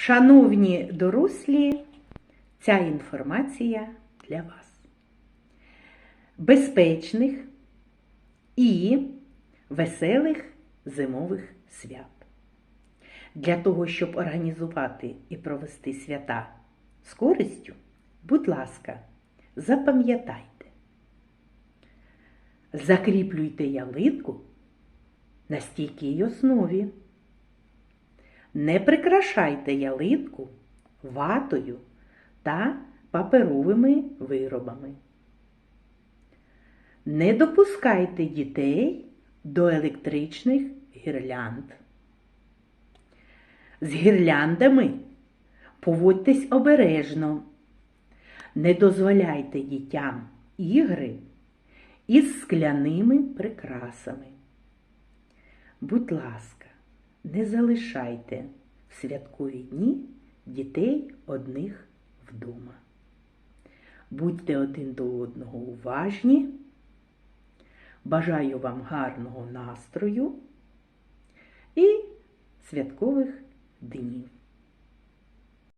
Шановні дорослі, ця інформація для вас. Безпечних і веселих зимових свят. Для того, щоб організувати і провести свята з користю, будь ласка, запам'ятайте, закріплюйте ялинку на стійкій основі. Не прикрашайте ялинку ватою та паперовими виробами. Не допускайте дітей до електричних гірлянд. З гірляндами поводьтесь обережно. Не дозволяйте дітям ігри із скляними прикрасами. Будь ласка, не залишайте в святкові дні дітей одних вдома. Будьте один до одного уважні. Бажаю вам гарного настрою і святкових.